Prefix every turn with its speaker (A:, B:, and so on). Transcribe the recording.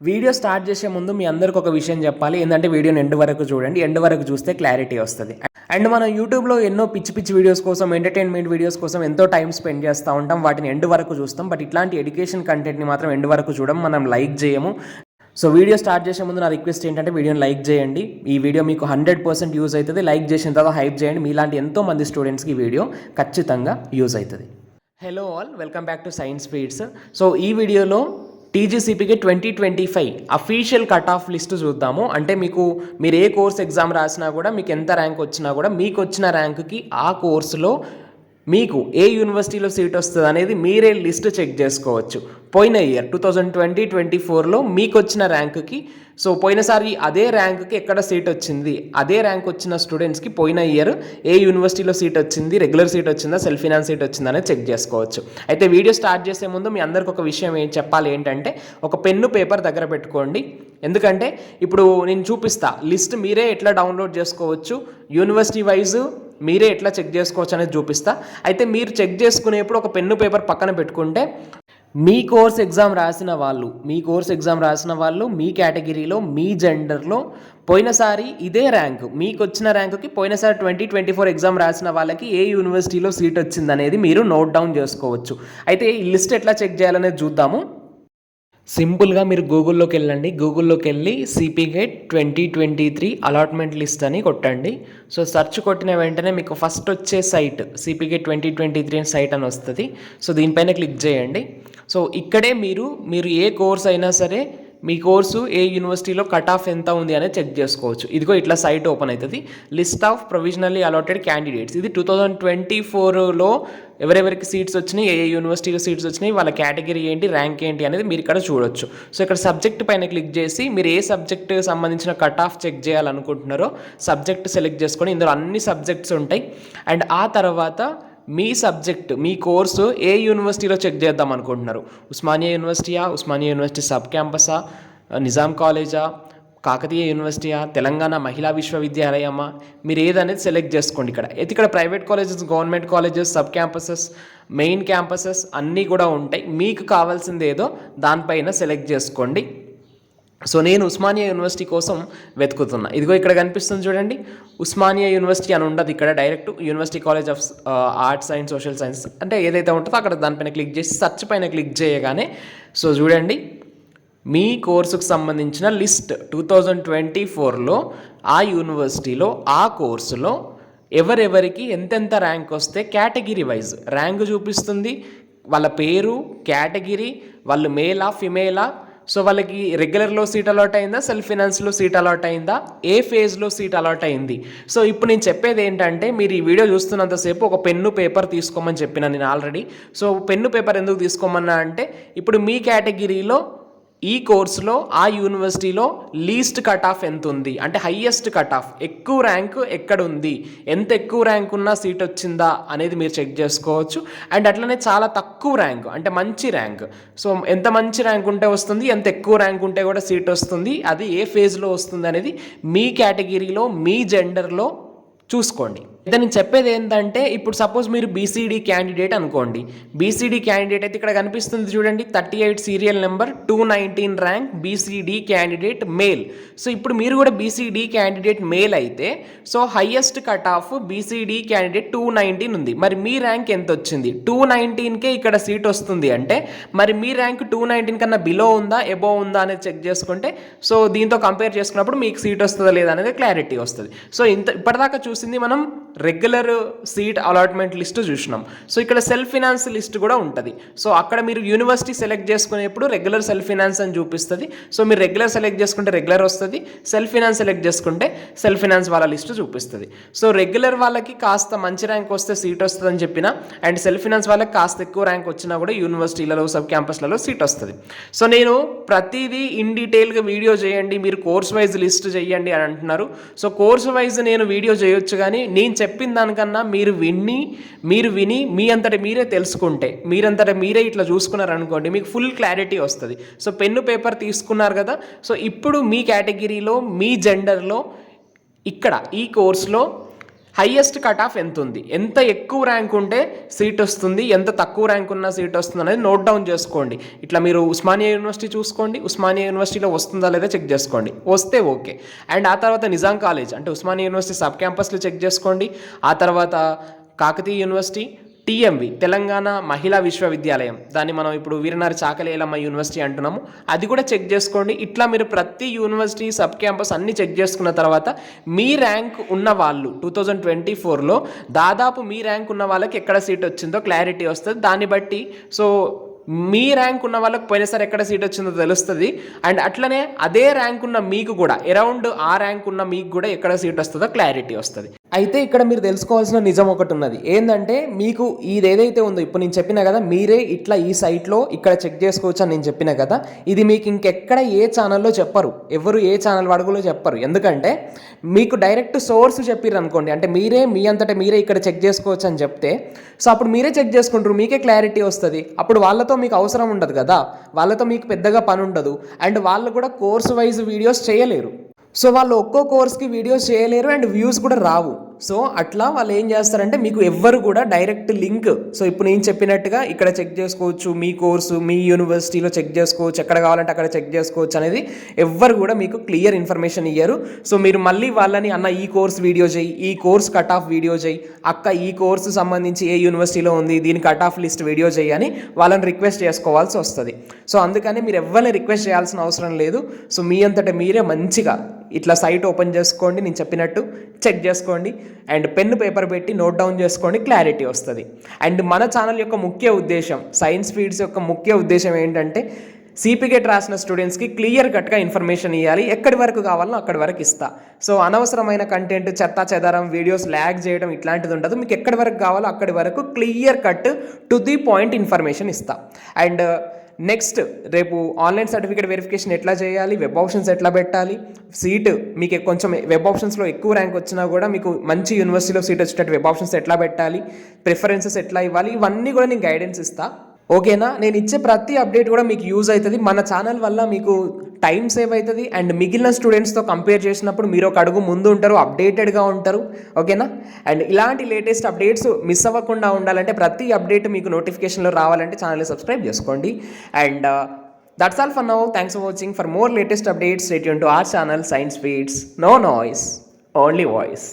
A: Video start చేసే ముందు మీ అందరికి ఒక విషయం చెప్పాలి. ఏంటంటే వీడియోని ఎండ్ వరకు చూడండి. ఎండ్ వరకు చూస్తే క్లారిటీ వస్తుంది. అండ్ మనం యూట్యూబ్లో ఎన్నో పిచ్చి పిచ్చి వీడియోస్ కోసం ఎంటర్టైన్మెంట్ వీడియోస్ కోసం ఎంతో టైం స్పెండ్ చేస్తూ ఉంటాం. వాటిని ఎండ్ వరకు చూస్తాం. బట్ ఇట్లాంటి ఎడ్యుకేషన్ కంటెంట్ని మాత్రం ఎండ్ వరకు చూడడం మనం లైక్ చేయము. సో వీడియో స్టార్ట్ చేసే ముందు నా రిక్వెస్ట్ ఏంటంటే వీడియోని లైక్ చేయండి. ఈ వీడియో మీకు హండ్రెడ్ పర్సెంట్ యూజ్ అవుతుంది. లైక్ చేసిన తర్వాత హైప్ చేయండి. మీలాంటి ఎంతో మంది స్టూడెంట్స్కి ఈ వీడియో ఖచ్చితంగా యూజ్ అవుతుంది. Hello all welcome back to science feeds so ఈ వీడియోలో టీజీసీపీకి twenty twenty five official cut off list చూద్దాము. అంటే మీకు మీరు ఏ కోర్స్ ఎగ్జామ్ రాసినా కూడా మీకు ఎంత ర్యాంక్ వచ్చినా కూడా మీకు వచ్చిన ర్యాంక్కి ఆ కోర్సులో మీకు ఏ యూనివర్సిటీలో సీట్ వస్తుంది అనేది మీరే లిస్ట్ చెక్ చేసుకోవచ్చు. పోయిన year two thousand twenty twenty ఫోర్లో మీకు వచ్చిన ర్యాంకుకి సో పోయినసారి అదే ర్యాంక్కి ఎక్కడ సీట్ వచ్చింది? అదే ర్యాంక్ వచ్చిన స్టూడెంట్స్కి పోయిన ఇయర్ ఏ యూనివర్సిటీలో సీట్ వచ్చింది? రెగ్యులర్ సీట్ వచ్చిందా? సెల్ఫ్ ఫినాన్స్ సీట్ వచ్చిందా? అనేది చెక్ చేసుకోవచ్చు. అయితే వీడియో స్టార్ట్ చేసే ముందు మీ అందరికి ఒక విషయం ఏం చెప్పాలి ఏంటంటే ఒక పెన్ను పేపర్ దగ్గర పెట్టుకోండి. ఎందుకంటే ఇప్పుడు నేను చూపిస్తా లిస్ట్ మీరే ఎట్లా డౌన్లోడ్ చేసుకోవచ్చు? యూనివర్సిటీ వైజ్ మీరే ఎట్లా చెక్ చేసుకోవచ్చు అనేది చూపిస్తా. అయితే మీరు చెక్ చేసుకునేప్పుడు ఒక పెన్ను పేపర్ పక్కన పెట్టుకుంటే మీ కోర్స్ ఎగ్జామ్ రాసిన వాళ్ళు మీ కోర్స్ ఎగ్జామ్ రాసిన వాళ్ళు మీ కేటగిరీలో మీ జెండర్లో పోయినసారి ఇదే ర్యాంక్ మీకు వచ్చిన ర్యాంకుకి పోయినసారి ట్వంటీ ట్వంటీ ఫోర్ ఎగ్జామ్ రాసిన వాళ్ళకి ఏ యూనివర్సిటీలో సీట్ వచ్చింది అనేది మీరు నోట్ డౌన్ చేసుకోవచ్చు. అయితే ఈ లిస్ట్ ఎట్లా చెక్ చేయాలనేది చూద్దాము. సింపుల్గా మీరు గూగుల్లోకి వెళ్ళండి. గూగుల్లోకి వెళ్ళి CP GET twenty twenty three allotment list అని కొట్టండి. సో సెర్చ్ కొట్టిన వెంటనే మీకు ఫస్ట్ వచ్చే site CP GET twenty twenty three అని సైట్ అని వస్తుంది. సో దీనిపైన క్లిక్ చేయండి. సో ఇక్కడే మీరు మీరు ఏ కోర్స్ అయినా సరే మీ కోర్సు ఏ యూనివర్సిటీలో కట్ ఆఫ్ ఎంత ఉంది అనేది చెక్ చేసుకోవచ్చు. ఇదిగో ఇట్లా సైట్ ఓపెన్ అవుతుంది list of provisionally allotted candidates. ఇది టూ థౌజండ్ ట్వంటీ ఫోర్లో ఎవరెవరికి సీట్స్ వచ్చినాయి ఏ ఏ యూనివర్సిటీలో సీట్స్ వచ్చినాయి వాళ్ళ కేటగిరీ ఏంటి ర్యాంక్ ఏంటి అనేది మీరు ఇక్కడ చూడొచ్చు. సో ఇక్కడ సబ్జెక్ట్ పైన క్లిక్ చేసి మీరు ఏ సబ్జెక్ట్ సంబంధించిన కట్ ఆఫ్ చెక్ చేయాలనుకుంటున్నారో సబ్జెక్ట్ సెలెక్ట్ చేసుకొని ఇందులో అన్ని సబ్జెక్ట్స్ ఉంటాయి. అండ్ ఆ తర్వాత మీ సబ్జెక్ట్ మీ కోర్సు ఏ యూనివర్సిటీలో చెక్ చేద్దాం అనుకుంటున్నారు? ఉస్మానియా యూనివర్సిటీయా ఉస్మానియా యూనివర్సిటీ సబ్ క్యాంపసా నిజాం కాలేజా కాకతీయ యూనివర్సిటీయా తెలంగాణ మహిళా విశ్వవిద్యాలయమా? మీరు ఏదనేది సెలెక్ట్ చేసుకోండి ఇక్కడ. అయితే ఇక్కడ private colleges government colleges sub campuses main campuses అన్నీ కూడా ఉంటాయి. మీకు కావాల్సింది ఏదో దానిపైన సెలెక్ట్ చేసుకోండి. సో నేను ఉస్మానియా యూనివర్సిటీ కోసం వెతుకుతున్నా. ఇదిగో ఇక్కడ కనిపిస్తుంది చూడండి. ఉస్మానియా యూనివర్సిటీ అని ఉండదు ఇక్కడ direct university college of arts and social science అంటే ఏదైతే ఉంటుందో అక్కడ దానిపైన క్లిక్ చేసి సర్చ్ పైన క్లిక్ చేయగానే సో చూడండి. మీ కోర్సుకు సంబంధించిన లిస్ట్ టూ థౌజండ్ ట్వంటీ ఫోర్లో ఆ యూనివర్సిటీలో ఆ కోర్సులో ఎవరెవరికి ఎంతెంత ర్యాంక్ వస్తే కేటగిరీ వైజ్ ర్యాంక్ చూపిస్తుంది. వాళ్ళ పేరు కేటగిరీ వాళ్ళు మేలా ఫిమేలా సో వాళ్ళకి రెగ్యులర్లో సీట్ అలాట్ అయిందా? సెల్ఫ్ ఫినాన్స్లో సీట్ అలాట్ అయిందా? ఏ ఫేజ్లో సీట్ అలాట్ అయింది? సో ఇప్పుడు నేను చెప్పేది ఏంటంటే మీరు ఈ వీడియో చూస్తున్నంతసేపు ఒక పెన్ను పేపర్ తీసుకోమని చెప్పిన నేను ఆల్రెడీ. సో పెన్ను పేపర్ ఎందుకు తీసుకోమన్నా అంటే ఇప్పుడు మీ కేటగిరీలో ఈ కోర్సులో ఆ యూనివర్సిటీలో లీస్ట్ కట్ ఆఫ్ ఎంత ఉంది అంటే హయ్యెస్ట్ కట్ ఆఫ్ ఎక్కువ ర్యాంక్ ఎక్కడ ఉంది ఎంత ఎక్కువ ర్యాంక్ ఉన్నా సీట్ వచ్చిందా అనేది మీరు చెక్ చేసుకోవచ్చు. అండ్ అట్లనే చాలా తక్కువ ర్యాంక్ అంటే మంచి ర్యాంక్. సో ఎంత మంచి ర్యాంక్ ఉంటే వస్తుంది ఎంత ఎక్కువ ర్యాంక్ ఉంటే కూడా సీట్ వస్తుంది. అది ఏ ఫేజ్లో వస్తుంది అనేది మీ కేటగిరీలో మీ జెండర్లో చూసుకోండి. అయితే నేను చెప్పేది ఏంటంటే ఇప్పుడు సపోజ్ మీరు బీసీడీ క్యాండిడేట్ అనుకోండి. బీసీడీ క్యాండిడేట్ అయితే ఇక్కడ కనిపిస్తుంది చూడండి thirty eight serial number two nineteen rank BCD candidate male so ఇప్పుడు మీరు కూడా బీసీడీ క్యాండిడేట్ మేల్ అయితే so highest cut off BCD candidate two nineteen ఉంది. మరి మీ ర్యాంక్ ఎంత వచ్చింది? టూ నైన్టీన్కే ఇక్కడ సీట్ వస్తుంది అంటే మరి మీ ర్యాంక్ టూ నైన్టీన్ కన్నా బిలో ఉందా ఎబో ఉందా అనేది చెక్ చేసుకుంటే సో దీంతో కంపేర్ చేసుకున్నప్పుడు మీకు సీట్ వస్తుందా లేదా అనేది క్లారిటీ వస్తుంది. సో ఇంత ఇప్పటిదాకా చూసింది మనం రెగ్యులర్ సీట్ అలాట్మెంట్ లిస్ట్ చూసినాం. సో ఇక్కడ సెల్ఫ్ ఫినాన్స్ లిస్ట్ కూడా ఉంటుంది. సో అక్కడ మీరు యూనివర్సిటీ సెలెక్ట్ చేసుకునేప్పుడు రెగ్యులర్ సెల్ఫ్ ఫినాన్స్ అని చూపిస్తుంది. సో మీరు రెగ్యులర్ సెలెక్ట్ చేసుకుంటే రెగ్యులర్ వస్తుంది. సెల్ఫ్ ఫినాన్స్ సెలెక్ట్ చేసుకుంటే సెల్ఫ్ ఫినాన్స్ వాళ్ళ లిస్ట్ చూపిస్తుంది. సో రెగ్యులర్ వాళ్ళకి కాస్త మంచి ర్యాంక్ వస్తే సీట్ వస్తుంది అని చెప్పిన అండ్ సెల్ఫ్ ఫినాన్స్ వాళ్ళకి కాస్త ఎక్కువ ర్యాంక్ వచ్చినా కూడా యూనివర్సిటీలలో సబ్ క్యాంపస్లలో సీట్ వస్తుంది. సో నేను ప్రతిదీ ఇన్ డీటెయిల్గా వీడియో చేయండి. మీరు కోర్స్ వైజ్ లిస్ట్ చేయండి అని అంటున్నారు. సో కోర్స్ వైజ్ నేను వీడియో చేయొచ్చు కానీ నేను చెప్పిన దానికన్నా మీరు విని మీరు విని మీ అంతటి మీరే తెలుసుకుంటే మీరంతట మీరే ఇట్లా చూసుకున్నారు అనుకోండి మీకు ఫుల్ క్లారిటీ వస్తుంది. సో పెన్ను పేపర్ తీసుకున్నారు కదా సో ఇప్పుడు మీ కేటగిరీలో మీ జెండర్లో ఇక్కడ ఈ కోర్స్లో హైయెస్ట్ కట్ ఆఫ్ ఎంత ఉంది ఎంత ఎక్కువ ర్యాంక్ ఉంటే సీట్ వస్తుంది? ఎంత తక్కువ ర్యాంక్ ఉన్న సీట్ వస్తుంది అనేది నోట్ డౌన్ చేసుకోండి. ఇట్లా మీరు ఉస్మానియా యూనివర్సిటీ చూసుకోండి. ఉస్మానియా యూనివర్సిటీలో వస్తుందా లేదా చెక్ చేసుకోండి. వస్తే ఓకే. అండ్ ఆ తర్వాత నిజాం కాలేజ్. అంటే ఉస్మానియా యూనివర్సిటీ సబ్ క్యాంపస్లో చెక్ చేసుకోండి. ఆ తర్వాత కాకతీయ యూనివర్సిటీ టీఎంవి తెలంగాణ మహిళా విశ్వవిద్యాలయం. దాన్ని మనం ఇప్పుడు వీరనారి చాకలేలమ్మ యూనివర్సిటీ అంటున్నాము. అది కూడా చెక్ చేసుకోండి. ఇట్లా మీరు ప్రతి యూనివర్సిటీ సబ్ క్యాంపస్ అన్ని చెక్ చేసుకున్న తర్వాత మీ ర్యాంక్ ఉన్న వాళ్ళు టూ థౌజండ్ ట్వంటీ ఫోర్లో దాదాపు మీ ర్యాంక్ ఉన్న వాళ్ళకి ఎక్కడ సీట్ వచ్చిందో క్లారిటీ వస్తుంది. దాన్ని బట్టి సో మీ ర్యాంక్ ఉన్న వాళ్ళకి పోయినసారి ఎక్కడ సీట్ వచ్చిందో తెలుస్తుంది. అండ్ అట్లనే అదే ర్యాంక్ ఉన్న మీకు కూడా అరౌండ్ ఆ ర్యాంక్ ఉన్న మీకు కూడా ఎక్కడ సీట్ వస్తుందో క్లారిటీ వస్తుంది. అయితే ఇక్కడ మీరు తెలుసుకోవాల్సిన నిజం ఒకటి ఉన్నది. ఏంటంటే మీకు ఇది ఏదైతే ఉందో ఇప్పుడు నేను చెప్పిన కదా మీరే ఇట్లా ఈ సైట్లో ఇక్కడ చెక్ చేసుకోవచ్చు అని నేను చెప్పిన కదా ఇది మీకు ఇంకెక్కడ ఏ ఛానల్లో చెప్పరు. ఎవరు ఏ ఛానల్ అడుగులో చెప్పరు. ఎందుకంటే మీకు డైరెక్ట్ సోర్స్ చెప్పారు అనుకోండి. అంటే మీరే మీ అంతటా మీరే ఇక్కడ చెక్ చేసుకోవచ్చు అని చెప్తే సో అప్పుడు మీరే చెక్ చేసుకుంటారు మీకే క్లారిటీ వస్తుంది. అప్పుడు వాళ్ళతో మీకు అవసరం ఉండదు కదా. వాళ్ళతో మీకు పెద్దగా పని ఉండదు. అండ్ వాళ్ళు కూడా కోర్స్ వైజ్ వీడియోస్ చేయలేరు. సో వాళ్ళు ఒక్కో కోర్స్కి వీడియోస్ చేయలేరు అండ్ వ్యూస్ కూడా రావు. సో అట్లా వాళ్ళు ఏం చేస్తారంటే మీకు ఎవ్వరు కూడా డైరెక్ట్ లింక్. సో ఇప్పుడు నేను చెప్పినట్టుగా ఇక్కడ చెక్ చేసుకోవచ్చు మీ కోర్సు మీ యూనివర్సిటీలో చెక్ చేసుకోవచ్చు ఎక్కడ కావాలంటే అక్కడ చెక్ చేసుకోవచ్చు అనేది ఎవ్వరు కూడా మీకు క్లియర్ ఇన్ఫర్మేషన్ ఇయ్యరు. సో మీరు మళ్ళీ వాళ్ళని అన్న ఈ కోర్స్ వీడియో చేయి ఈ కోర్స్ కట్ ఆఫ్ వీడియో చేయి అక్క ఈ కోర్సు సంబంధించి ఏ యూనివర్సిటీలో ఉంది దీని కట్ ఆఫ్ లిస్ట్ వీడియో చేయి అని వాళ్ళని రిక్వెస్ట్ చేసుకోవాల్సి వస్తుంది. సో అందుకని మీరు ఎవరిని రిక్వెస్ట్ చేయాల్సిన అవసరం లేదు. సో మీ అంతటా మీరే మంచిగా ఇట్లా సైట్ ఓపెన్ చేసుకోండి నేను చెప్పినట్టు చెక్ చేసుకోండి. అండ్ పెన్ పేపర్ పెట్టి నోట్ డౌన్ చేసుకోండి క్లారిటీ వస్తుంది. అండ్ మన ఛానల్ యొక్క ముఖ్య ఉద్దేశం సైన్స్ ఫీడ్స్ యొక్క ముఖ్య ఉద్దేశం ఏంటంటే సిపిగేట్ రాసిన స్టూడెంట్స్కి క్లియర్ కట్గా ఇన్ఫర్మేషన్ ఇవ్వాలి ఎక్కడి వరకు కావాలో అక్కడి వరకు ఇస్తా. సో అనవసరమైన కంటెంట్ చెత్త చెదారం వీడియోస్ ల్యాగ్ చేయడం ఇట్లాంటిది ఉండదు. మీకు ఎక్కడి వరకు కావాలో అక్కడి వరకు clear cut to the point information ఇస్తా. అండ్ నెక్స్ట్ రేపు ఆన్లైన్ సర్టిఫికేట్ వెరిఫికేషన్ ఎట్లా చేయాలి? వెబ్ ఆప్షన్స్ ఎట్లా పెట్టాలి? సీట్ మీకు కొంచెం వెబ్ ఆప్షన్స్లో ఎక్కువ ర్యాంక్ వచ్చినా కూడా మీకు మంచి యూనివర్సిటీలో సీట్ వచ్చేటట్టు వెబ్ ఆప్షన్స్ ఎట్లా పెట్టాలి? ప్రిఫరెన్సెస్ ఎట్లా ఇవ్వాలి? ఇవన్నీ కూడా నేను గైడెన్స్ ఇస్తాను ఓకేనా? నేను ఇచ్చే ప్రతి అప్డేట్ కూడా మీకు యూజ్ అవుతుంది. మన ఛానల్ వల్ల మీకు టైం సేవ్ అవుతుంది. అండ్ మిగిలిన స్టూడెంట్స్తో కంపేర్ చేసినప్పుడు మీరు ఒక అడుగు ముందు ఉంటారు అప్డేటెడ్గా ఉంటారు. ఓకేనా? అండ్ ఇలాంటి లేటెస్ట్ అప్డేట్స్ మిస్ అవ్వకుండా ఉండాలంటే ప్రతి అప్డేట్ మీకు నోటిఫికేషన్లో రావాలంటే ఛానల్ని సబ్స్క్రైబ్ చేసుకోండి. And that's all for now thanks for watching for more latest updates state to our channel science speeds no noise only voice